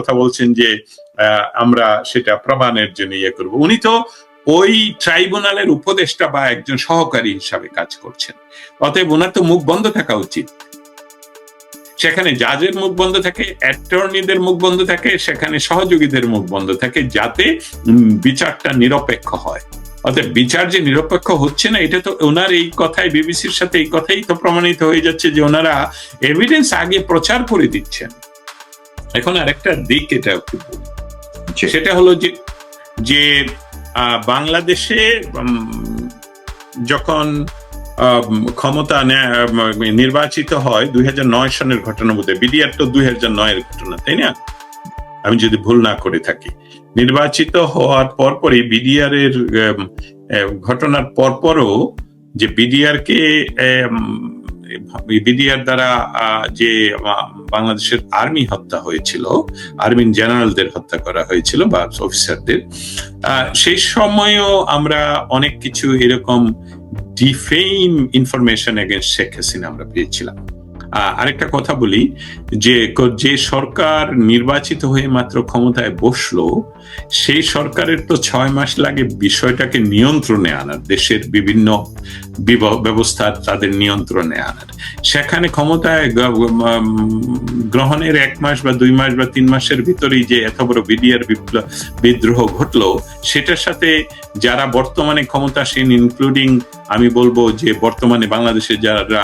কথা বলছেন যে আমরা সেটা প্রমাণের জন্য ইয়ে করব। উনি তো ওই ট্রাইব্যুনালের উপদেষ্টা বা একজন সহকারী হিসাবে কাজ করছেন। অতএব ওনার তো মুখ বন্ধ থাকা উচিত। সেখানে জাজের মুখ বন্ধ থাকে, অ্যাটর্নিদের মুখ বন্ধ থাকে, সেখানে সহযোগীদের মুখ বন্ধ থাকে যাতে বিচারটা নিরপেক্ষ হয়। অর্থাৎ বিচার যে নিরপেক্ষ হচ্ছে না, এটা তো ওনার এই কথায় বিবিসির সাথে এই কথাই তো প্রমাণিত হয়ে যাচ্ছে যে ওনারা এভিডেন্স আগে প্রচার করে দিচ্ছেন। এখন আরেকটা দিক এটা একটু সেটা হলো যে যে বাংলাদেশে যখন ক্ষমতা নির্বাচিত হয় দুই নয় সনের ঘটনা বোধ বিডিআর তো দুই হাজার নয়ের ঘটনা তাই না? আমি যদি ভুল না করে থাকি। নির্বাচিত হওয়ার পরপরই বিডিআর এর ঘটনার পরপরও যে বিডিআর কে বিডিআর দ্বারা যে বাংলাদেশের আর্মি হত্যা হয়েছিল, আর্মি জেনারেলদের হত্যা করা হয়েছিল বা অফিসারদের সেই সময়ও আমরা অনেক কিছু এরকম defame information against Sheikh Hasina আমরা পেয়েছিলাম। আরেকটা কথা বলি, যে যে সরকার নির্বাচিত হয়ে মাত্র ক্ষমতায় বসল, সেই সরকারের তো ছয় মাস লাগে বিষয়টাকে নিয়ন্ত্রণে আনার, দেশের বিভিন্ন ব্যবস্থা তাদের নিয়ন্ত্রণে আনার। সেখানে ক্ষমতায় গ্রহণের এক মাস বা দুই মাস বা তিন মাসের ভিতরেই যে এত বড় বিডিআর বিদ্রোহ ঘটলো, সেটার সাথে যারা বর্তমানে ক্ষমতাসীন ইনক্লুডিং আমি বলব যে বর্তমানে বাংলাদেশে যারা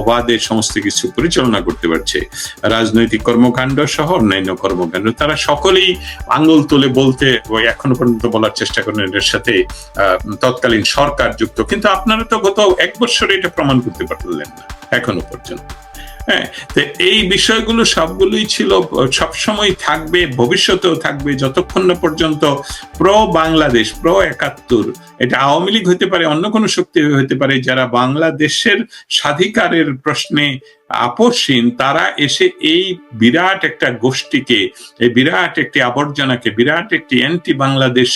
অবাধে সমস্ত কিছু পরিচালনা করতে পারছে, রাজনৈতিক কর্মকাণ্ড সহ অন্যান্য কর্মকাণ্ড, তারা সকলেই আঙ্গুল তুলে বলতে এখনও পর্যন্ত বলার চেষ্টা করেন এর সাথে তৎকালীন সরকার যুক্ত। কিন্তু আপনারা তো গত এক বছরে এটা প্রমাণ করতে পারলেন না, এখনও পর্যন্ত। হ্যাঁ তো এই বিষয়গুলো সবগুলোই ছিল সবসময় থাকবে, ভবিষ্যতেও থাকবে, যতক্ষণ না পর্যন্ত প্র বাংলাদেশ, প্র একাত্তর, এটা আওয়ামী লীগ হতে পারে, অন্য কোনো শক্তি হতে পারে, যারা বাংলাদেশের স্বাধিকারের প্রশ্নে আপসীন তারা এসে এই বিরাট একটা গোষ্ঠীকে, এই বিরাট একটি আবর্জনাকে, বিরাট একটি অ্যান্টি বাংলাদেশ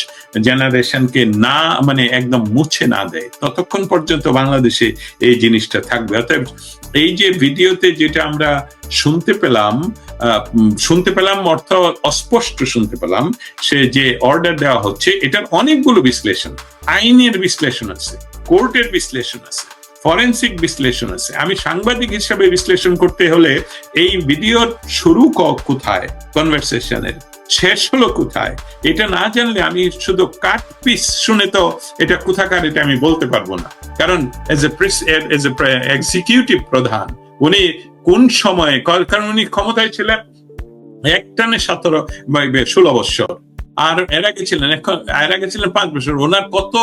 জেনারেশনকে না মানে একদম মুছে না দেয়। ততক্ষণ পর্যন্ত বাংলাদেশে এই জিনিসটা থাকবে। অতএব এই যে ভিডিওতে যেটা আমরা শুনতে পেলাম শুনতে পেলাম অর্থ অস্পষ্ট শুনতে পেলাম, সে যে অর্ডার দেওয়া হচ্ছে, এটার অনেকগুলো বিশ্লেষণ, আইনের বিশ্লেষণ আছে কোর্টের বিশ্লেষণ আছে। ফরেন্সিক বিশ্লেষণ আছে। আমি সাংবাদিক হিসাবে বিশ্লেষণ করতে হলে এই ভিডিওর শুরু কোথায়? কনভারসেশনের শেষ হলো কোথায়? এটা না জানলে আমি শুধু কাট পিস শুনে তো এটা কোথাকার এটা আমি বলতে পারব না। কারণ as a press as a executive প্রধান, উনি কোন সময়ে, কারণ উনি ক্ষমতায় ছিলেন একটানে সতেরো ষোলো বছর। আর এর আগে ছিলেন, এখন এর আগে ছিলেন পাঁচ বছর। ওনার কত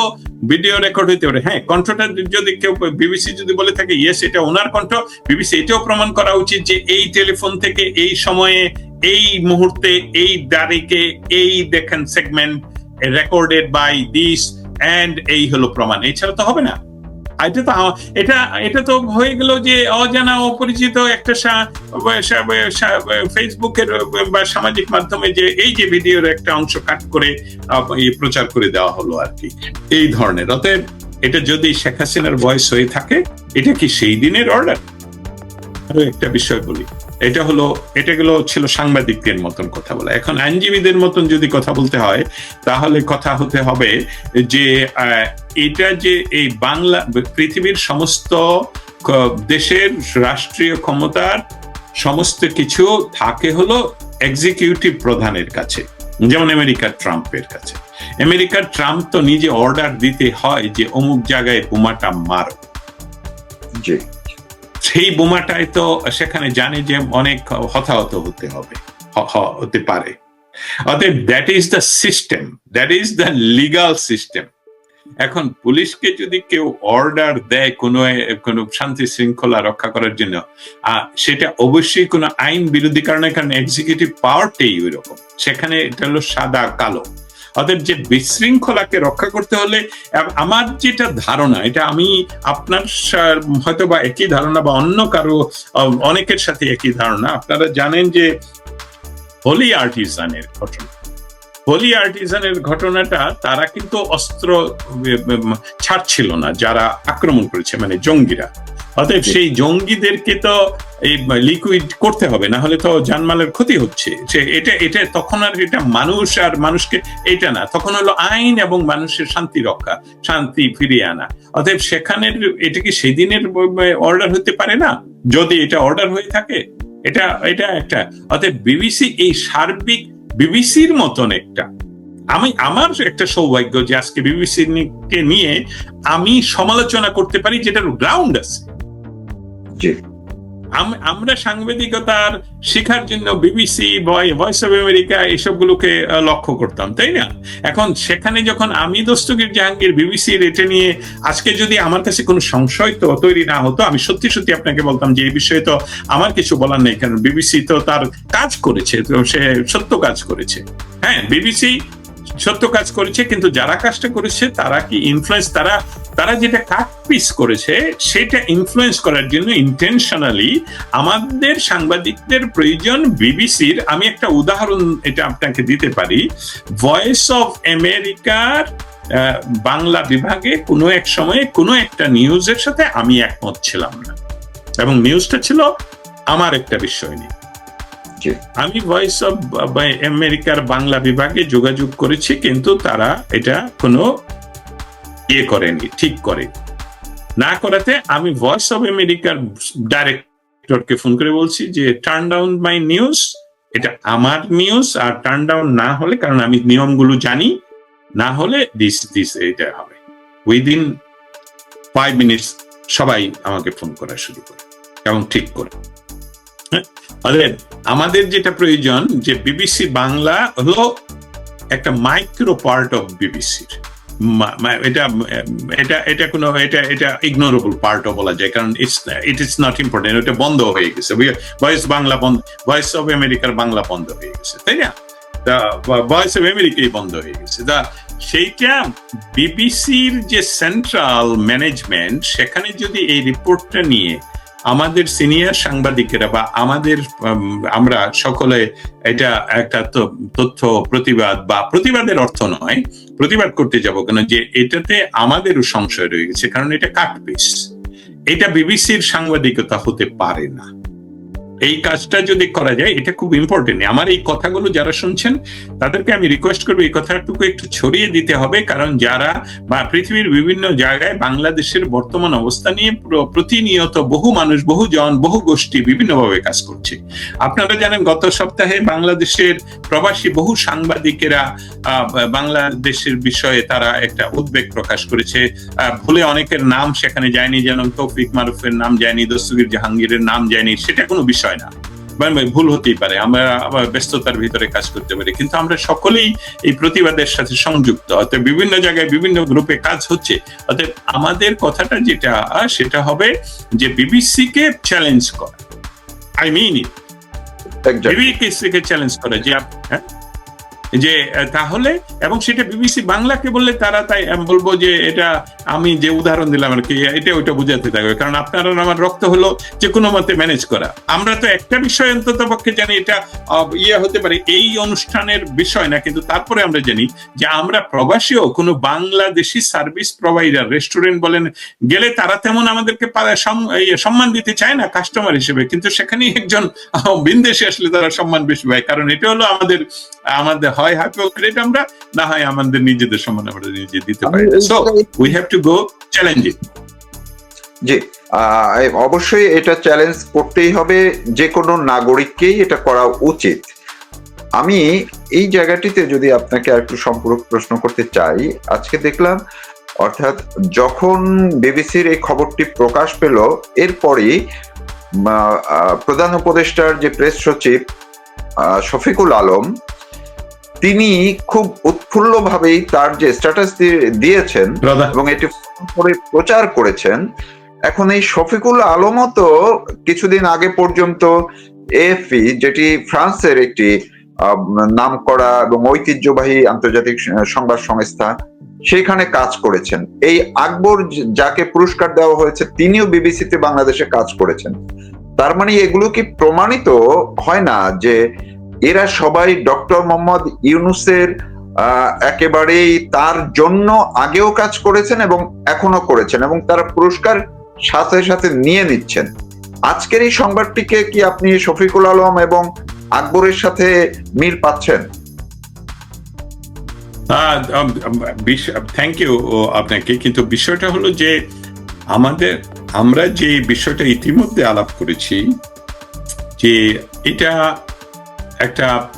ভিডিও রেকর্ড হইতে পারে? হ্যাঁ কণ্ঠটা যদি কেউ বিবিসি যদি বলে থাকে ইয়েস এটা ওনার কণ্ঠ। বিবিসি এটাও প্রমাণ করা উচিত যে এই টেলিফোন থেকে এই সময়ে, এই মুহূর্তে, এই তারিখে এই দেখেন segment recorded by this and এই হলো প্রমাণ। এছাড়া তো হবে না। এটা তো এটা এটা তো হয়ে গেল যে অজানা, অপরিচিত একটা ফেসবুকের বা সামাজিক মাধ্যমে যে এই যে ভিডিওর একটা অংশ কাট করে প্রচার করে দেওয়া হলো আর কি। এই ধরনের। অতএব এটা যদি শেখ হাসিনার বয়স হয়ে থাকে, এটা কি সেই দিনের অর্ডার আরও একটা বিষয় বলি। এটা হলো, এটা গুলো ছিল সাংবাদিকদের মতন কথা বলা। এখন আইনজীবীদের মতন যদি কথা বলতে হয়, তাহলে কথা হতে হবে যে এটা যে এই বাংলা, পৃথিবীর সমস্ত দেশের রাষ্ট্রীয় ক্ষমতার সমস্ত কিছু থাকে হলো এক্সিকিউটিভ প্রধানের কাছে, যেমন আমেরিকার ট্রাম্পের কাছে। আমেরিকার ট্রাম্প তো নিজে অর্ডার দিতে হয় যে অমুক জায়গায় বোমাটা মারো। জি। সেই বোমাটায় তো সেখানে জানে যে অনেক হতাহত হতে হবে হতে পারে। অতএব that is the system that is the legal system এখন পুলিশকে যদি কেউ অর্ডার দেয় কোনো কোনো শান্তি শৃঙ্খলা রক্ষা করার জন্য সেটা অবশ্যই কোনো আইন বিরোধী কারণে, কারণ এক্সিকিউটিভ পাওয়ারটাই ওই রকম সেখানে এটা হলো সাদা কালো। অতএব যে বিশৃঙ্খলাকে রক্ষা করতে হলে আমার যেটা ধারণা, এটা আমি আপনার হয়তো বা একই ধারণা বা অন্য কারও অনেকের সাথে একই ধারণা। আপনারা জানেন যে হোলি আর্টিজানের ঘটনা। হোলি আর্টিজানের ঘটনাটা, তারা কিন্তু অস্ত্র ছাড়ছিল না, যারা আক্রমণ করেছে মানে জঙ্গিরা। অতএব সেই জঙ্গিদেরকে তো এই লিকুইড করতে হবে না হলে তো জানমালের ক্ষতি হচ্ছে। যে এটা এটা তখন আর এটা মানুষ আর মানুষকে এটা না তখন হলো আইন এবং মানুষের শান্তি রক্ষা শান্তি ফিরিয়ে আনা। অতএব সেখানের এটা কি সেদিনের অর্ডার হতে পারে না? যদি এটা অর্ডার হয়ে থাকে এটা এটা একটা। অতএব বিবিসি এই সার্বিক বিবিসির মতন একটা। আমি আমার একটা সৌভাগ্য যে আজকে বিবিসি কে নিয়ে আমি সমালোচনা করতে পারি যেটার গ্রাউন্ড আছে। আমরা সাংবাদিকতার শেখার জন্য বিবিসি ভয়েস অফ আমেরিকা এসবগুলোকে লক্ষ্য করতাম, তাই না? এখন সেখানে যখন আমি দস্তগীর জাহাঙ্গীর বিবিসির এটা নিয়ে আজকে যদি আমার কাছে কোনো সংশয় তো তৈরি না হতো, আমি সত্যি সত্যি আপনাকে বলতাম যে এই বিষয়ে তো আমার কিছু বলার নেই, কারণ বিবিসি তো তার কাজ করেছে সে সত্য কাজ করেছে। হ্যাঁ বিবিসি সত্য কাজ করেছে, কিন্তু যারা কাজটা করেছে, তারা কি ইনফ্লুয়েন্স তারা তারা যেটা কাট পিস করেছে, সেটা ইনফ্লুয়েন্স করার জন্য ইন্টেনশনালি আমাদের সাংবাদিকদের প্রয়োজন বিবিসির। আমি একটা উদাহরণ এটা আপনাকে দিতে পারি। ভয়েস অফ আমেরিকার বাংলা বিভাগে কোনো এক সময়ে কোনো একটা নিউজের সাথে আমি একমত ছিলাম না। এবং নিউজটা ছিল আমার একটা বিষয় নিয়ে। আমি ভয়েস অফ আমেরিকার বাংলা বিভাগে যোগাযোগ করেছি, কিন্তু তারা এটা কোনো ইয়ে করেনি, ঠিক করে। না করাতে আমি ভয়েস অফ আমেরিকার ডাইরেক্টরকে ফোন করে বলছি যে টার্ন ডাউন মাই নিউজ এটা আমার নিউজ আর টার্ন ডাউন না হলে, কারণ আমি নিয়মগুলো জানি, না হলে দিস দিস এটা হবে। উইদিন ফাইভ মিনিটস সবাই আমাকে ফোন করা শুরু করে, এবং ঠিক করে? অতএব আমাদের যেটা প্রয়োজন, যে বিবিসি বাংলা হলো একটা মাইক্রো পার্ট অফ বিবিসির এটা এটা এটা কোনো, এটা এটা ইগনোরেবল বলা যায়, কারণ ইটস ইট নট ইম্পর্টেন্ট বন্ধ হয়ে গেছে। ভয়েস বাংলা বন্ধ ভয়েস অফ আমেরিকার বাংলা বন্ধ হয়ে গেছে, তাই না? ভয়েস অফ আমেরিকাই বন্ধ হয়ে গেছে। তা, সেইটা বিবিসির যে সেন্ট্রাল ম্যানেজমেন্ট সেখানে যদি এই রিপোর্টটা নিয়ে আমাদের সিনিয়র সাংবাদিকেরা বা আমাদের আমরা সকলে এটা একটা তথ্য প্রতিবাদ বা প্রতিবাদের অর্থ নয়, প্রতিবাদ করতে যাব কেন? যে এটাতে আমাদেরও সংশয় রয়ে গেছে, কারণ এটা কাটপিস এটা বিবিসির সাংবাদিকতা হতে পারে না। এই কাজটা যদি করা যায়, এটা খুব ইম্পর্টেন্ট আমার এই কথাগুলো যারা শুনছেন, তাদেরকে আমি রিকোয়েস্ট করব এই কথাটুকু একটু ছড়িয়ে দিতে হবে, কারণ যারা বা পৃথিবীর বিভিন্ন জায়গায় বাংলাদেশের বর্তমান অবস্থা নিয়ে প্রতিনিয়ত বহু মানুষ, বহু জন, বহু গোষ্ঠী বিভিন্নভাবে কাজ করছে। আপনারা জানেন, গত সপ্তাহে বাংলাদেশের প্রবাসী বহু সাংবাদিকেরা বাংলাদেশের বিষয়ে তারা একটা উদ্বেগ প্রকাশ করেছে। ভুলে অনেকের নাম সেখানে যায়নি যেন তৌফিক মারুফের নাম যায়নি, দস্তগীর জাহাঙ্গীরের নাম যায়নি, সেটা কোনো বিষয় না। মানে ভুল হতেই পারে। আমরা আবার ব্যস্ততার ভিতরে কাজ করতে পারি। কিন্তু আমরা সকলেই এই প্রতিবাদের সাথে সংযুক্ত। অর্থাৎ বিভিন্ন জায়গায় বিভিন্ন গ্রুপে কাজ হচ্ছে। অর্থাৎ আমাদের কথাটা যেটা সেটা হবে যে বিবিসি কে চ্যালেঞ্জ করা। আই মিন ইট বিবিসি কে চ্যালেঞ্জ করা যে হ্যাঁ? যে তাহলে, এবং সেটা বিবিসি বাংলাকে বললে তারা তাই আমি বলব যে, এটা আমি যে উদাহরণ দিলাম আর কি, এটা ওইটা বুঝাতে থাকবে। কারণ আপনার আমার রক্ত হলো যে কোনো মতে ম্যানেজ করা। আমরা তো একটা বিষয় অন্তত পক্ষে জানি, এটা ইয়ে হতে পারে, এই অনুষ্ঠানের বিষয় না, কিন্তু তারপরে আমরা জানি যে আমরা প্রবাসীও, কোনো বাংলাদেশি সার্ভিস প্রোভাইডার রেস্টুরেন্ট বলেন, গেলে তারা তেমন আমাদেরকে সম্মান দিতে চায় না কাস্টমার হিসেবে। কিন্তু সেখানে একজন বিন্দেশে আসলে তারা সম্মান বেশি পায়। কারণ এটা হলো আমাদের আমাদের হয় হাইপোক্রেট আমরা না হয় আমাদের নিজেদের সম্মান আমরা নিজে দিতে পারি। So we have to go challenge জি অবশ্যই এটা চ্যালেঞ্জ করতেই হবে যে কোনো নাগরিককেই এটা করা উচিত। আমি এই জায়গাটিতে যদি আপনাকে আর একটু সম্পূরক প্রশ্ন করতে চাই আজকে দেখলাম অর্থাৎ যখন বিবিসির এই খবরটি প্রকাশ পেল এরপরই প্রধান উপদেষ্টার যে প্রেস সচিব শফিকুল আলম তিনি খুব উৎফুল্লভাবেই তার যে স্ট্যাটাস দিয়েছেন এবং এটি করে প্রচার করেছেন এখন এই শফিকুল আলমও তো কিছুদিন আগে পর্যন্ত এএফপি যেটি ফ্রান্সের একটি নাম করা এবং ঐতিহ্যবাহী আন্তর্জাতিক সংবাদ সংস্থা সেখানে কাজ করেছেন। এই আকবর যাকে পুরস্কার দেওয়া হয়েছে তিনিও বিবিসিতে বাংলাদেশে কাজ করেছেন। তার মানে এগুলো কি প্রমাণিত হয় না যে এরা সবাই ডক্টর মোহাম্মদ ইউনুসের একেবারেই তার জন্য আগেও কাজ করেছেন এবং এখনও করেছেন এবং তারা পুরস্কার সাথে সাথে নিয়ে নিচ্ছেন। আজকের এই সংবাদটিকে কি আপনি শফিকুল আলম এবং আকবরের সাথে মিল পাচ্ছেন? থ্যাংক ইউ আপনাকে। কিন্তু বিষয়টা হলো যে আমাদের, আমরা যে বিষয়টা ইতিমধ্যে আলাপ করেছি, যে এটা একটা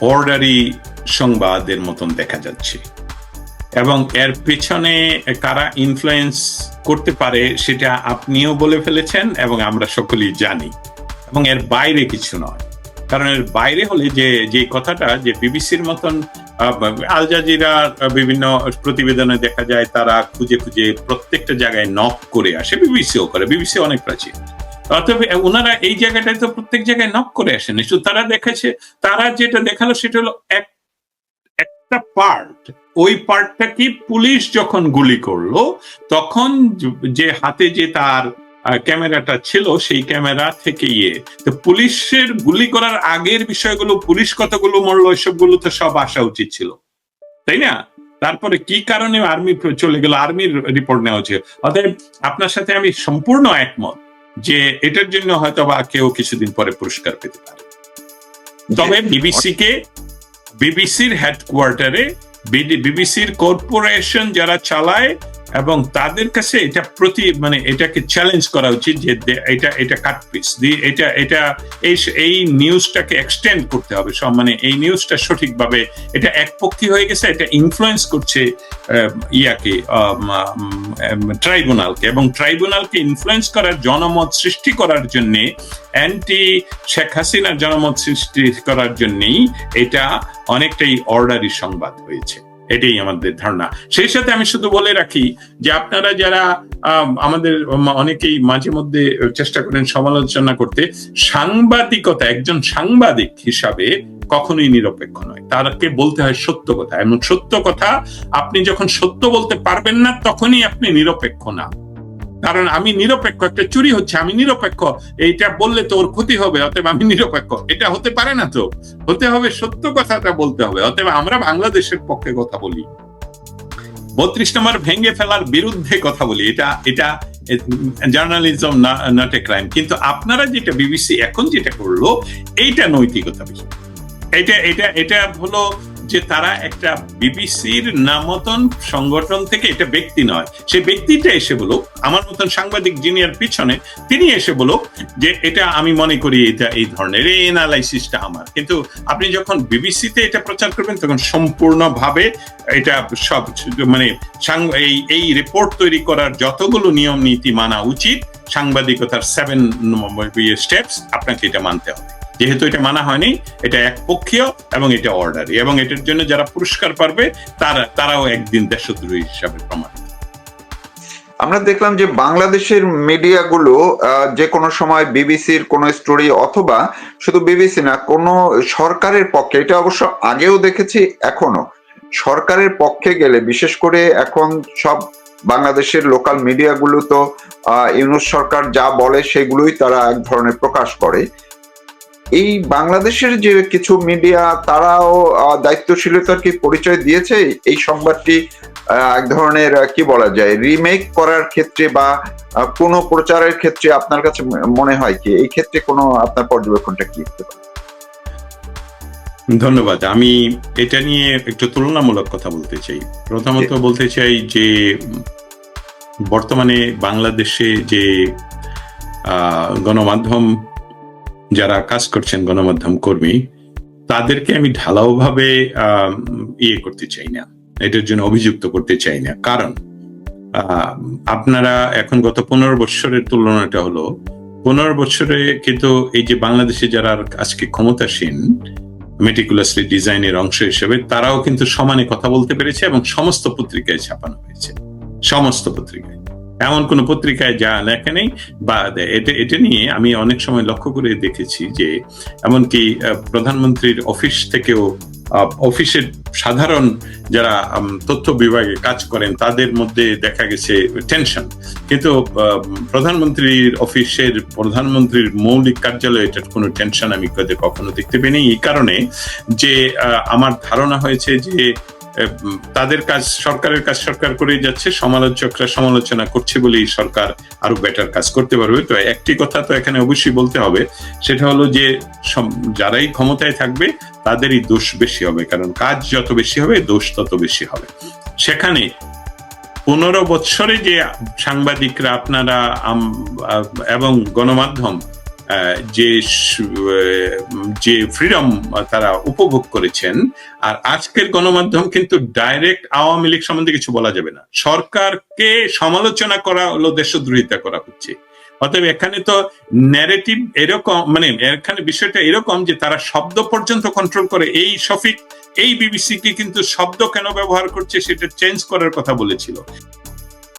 অর্ডারি সংবাদের মতন দেখা যাচ্ছে। এবং এর পেছনে কারা ইনফ্লুয়েন্স করতে পারে সেটা আপনিও বলে ফেলেছেন এবং আমরা সকলেই জানি। এবং এর বাইরে কিছু নয়। কারণ এর বাইরে হলে যে যে কথাটা যে বিবিসির মতন আল জাজিরা বিভিন্ন প্রতিবেদনে দেখা যায় তারা খুঁজে খুঁজে প্রত্যেকটা জায়গায় নক করে আসে। বিবিসিও করে। বিবিসি অনেক প্রাচীন। অতএব ওনারা এই জায়গাটায় তো প্রত্যেক জায়গায় নক করে আসেন শুধু তারা দেখাচ্ছে তারা যেটা দেখাল সেটা হলো এক, একটা পার্ট ওই পার্টটা কি পুলিশ যখন গুলি করল, তখন যে হাতে যে তার ক্যামেরাটা ছিল, সেই ক্যামেরা থেকে ইয়ে। তো পুলিশের গুলি করার আগের বিষয়গুলো, পুলিশ কতগুলো মরলো, এসবগুলো তো সব আসা উচিত ছিল। তাই না? তারপরে কি কারণে আর্মি চলে গেল, আর্মির রিপোর্ট নেওয়া হচ্ছে অতএব আপনার সাথে আমি সম্পূর্ণ একমত। যে এটার জন্য হয়তো বা কেউ কিছুদিন পরে পুরস্কার পেতে পারে। তবে বিবিসি কে বিবিসির হেডকোয়ার্টারে বিবিসির কর্পোরেশন যারা চালায় এবং তাদের কাছে এটা প্রতি মানে এটাকে চ্যালেঞ্জ করা উচিত যে এটা এটা কাট পিস এটা এটা, এই এই নিউজটাকে এক্সটেন্ড করতে হবে সব মানে এই নিউজটা সঠিকভাবে, এটা একপক্ষী হয়ে গেছে, এটা ইনফ্লুয়েন্স করছে ইয়াকে ট্রাইব্যুনালকে এবং ট্রাইব্যুনালকে ইনফ্লুয়েন্স করার জনমত সৃষ্টি করার জন্য অ্যান্টি শেখ হাসিনার জনমত সৃষ্টি করার জন্যই এটা অনেকটাই অর্ডারি সংবাদ হয়েছে। এটাই আমাদের ধারণা। সেই সাথে আমি শুধু বলে রাখি যে আপনারা যারা আমাদের অনেকেই মাঝে মধ্যে চেষ্টা করেন সমালোচনা করতে, সাংবাদিকতা, একজন সাংবাদিক হিসাবে কখনোই নিরপেক্ষ নয়। তারকে বলতে হয় সত্য কথা। এমন সত্য কথা আপনি যখন সত্য বলতে পারবেন না, তখনই আপনি নিরপেক্ষ না। কারণ আমি নিরপেক্ষ, একটা চুরি হচ্ছে, আমি নিরপেক্ষ। এইটা বললে তো ওর ক্ষতি হবে, অতএব আমি নিরপেক্ষ। এটা হতে পারে না তো? হতে হবে সত্য কথাটা বলতে হবে, অতএব আমরা বাংলাদেশের পক্ষে কথা বলি। বত্রিশ নম্বর, ভেঙে ফেলার বিরুদ্ধে কথা বলি। এটা এটা জার্নালিজম নট এ ক্রাইম কিন্তু আপনারা যেটা বিবিসি এখন যেটা করল, এইটা নৈতিকতা বিষয়। এটা এটা এটা হলো যে তারা একটা বিবিসির নামতন সংগঠন থেকে এটা ব্যক্তি নয়। সে ব্যক্তিটা এসে বলো আমার মতন সাংবাদিক যিনি এর পিছনে, তিনি এসে বলো যে এটা আমি মনে করি এটা এই ধরনের, এই এনালাইসিসটা আমার। কিন্তু আপনি যখন বিবিসিতে এটা প্রচার করবেন, তখন সম্পূর্ণভাবে এটা সব মানে এই এই রিপোর্ট তৈরি করার যতগুলো নিয়ম নীতি মানা উচিত, সাংবাদিকতার সেভেন স্টেপস আপনাকে এটা মানতে হবে। যেহেতু এটা মানা হয়নি, এটা একপক্ষীয় এবং এটা অর্ডারি এবং এটার জন্য যারা পুরস্কার পারবে, তারা তারাও একদিন দেশদ্রোহী হিসাবে প্রমাণ আমরা দেখলাম যে বাংলাদেশের মিডিয়াগুলো যে কোনো সময় বিবিসির কোনো স্টোরি অথবা শুধু বিবিসি না, কোনো সরকারের পক্ষে, এটা অবশ্য আগেও দেখেছি, এখনও। সরকারের পক্ষে গেলে, বিশেষ করে এখন সব বাংলাদেশের লোকাল মিডিয়াগুলো তো ইউনুস সরকার যা বলে, সেগুলোই তারা এক ধরনের প্রকাশ করে। এই বাংলাদেশের যে কিছু মিডিয়া তারাও আহ, দায়িত্বশীলতার কি পরিচয় দিয়েছে? এই সংবাদটি এক ধরনের কি বলা যায় রিমেক করার ক্ষেত্রে বা কোনো প্রচারের ক্ষেত্রে আপনার কাছে মনে হয় কি? এই ক্ষেত্রে কোনো আপনার পর্যবেক্ষণটা কি? হতে পারে? ধন্যবাদ। আমি এটা নিয়ে একটু তুলনামূলক কথা বলতে চাই। প্রথমত বলতে চাই যে বর্তমানে বাংলাদেশে যে আহ, গণমাধ্যম যারা কাজ করছেন গণমাধ্যম কর্মী, তাদেরকে আমি ঢালাওভাবে ইয়ে করতে চাই না। এটার জন্য অভিযুক্ত করতে চাই না। কারণ আপনারা এখন গত পনেরো বৎসরের তুলনাটা হলো, পনেরো বছরে কিন্তু এই যে বাংলাদেশে যারা আজকে ক্ষমতাসীন মেটিকুলাসলি ডিজাইনের অংশ হিসেবে, তারাও কিন্তু সমানে কথা বলতে পেরেছে এবং সমস্ত পত্রিকায় ছাপানো হয়েছে। সমস্ত পত্রিকায়। এমন কোন পত্রিকায় যা লেখা নেই বা এটা এটা নিয়ে আমি অনেক সময় লক্ষ্য করে দেখেছি যে এমনকি প্রধানমন্ত্রীর অফিস থেকেও অফিসের সাধারণ যারা তথ্য বিভাগে কাজ করেন, তাদের মধ্যে দেখা গেছে টেনশন কিন্তু প্রধানমন্ত্রীর অফিসের প্রধানমন্ত্রীর মৌলিক কার্যালয়ে এটার কোনো টেনশন আমি কখনো দেখতে পাইনি। এই কারণে যে আমার ধারণা হয়েছে যে তাদের কাজ, সরকারের কাজ সরকার করেই যাচ্ছে, সমালোচকরা সমালোচনা করছে বলেই সরকার আরও বেটার কাজ করতে পারবে। তো একটি কথা তো এখানে অবশ্যই বলতে হবে, সেটা হলো যে যারাই ক্ষমতায় থাকবে তাদেরই দোষ বেশি হবে, কারণ কাজ যত বেশি হবে, দোষ তত বেশি হবে। সেখানে পনেরো বৎসরে যে সাংবাদিকরা আপনারা এবং গণমাধ্যম যে যে ফ্রিডম তারা উপভোগ করেছেন, আর আজকের গণমাধ্যম কিন্তু ডাইরেক্ট আওয়ামী লীগ সম্বন্ধে কিছু বলা যাবে না। সরকারকে সমালোচনা করা হলো দেশদ্রোহিতা করা হচ্ছে। অতএব এখানে তো ন্যারেটিভ এরকম মানে এখানে বিষয়টা এরকম যে তারা শব্দ পর্যন্ত কন্ট্রোল করে। এই শফিক, এই বিবিসি কে কিন্তু শব্দ কেন ব্যবহার করছে সেটা চেঞ্জ করার কথা বলেছিল।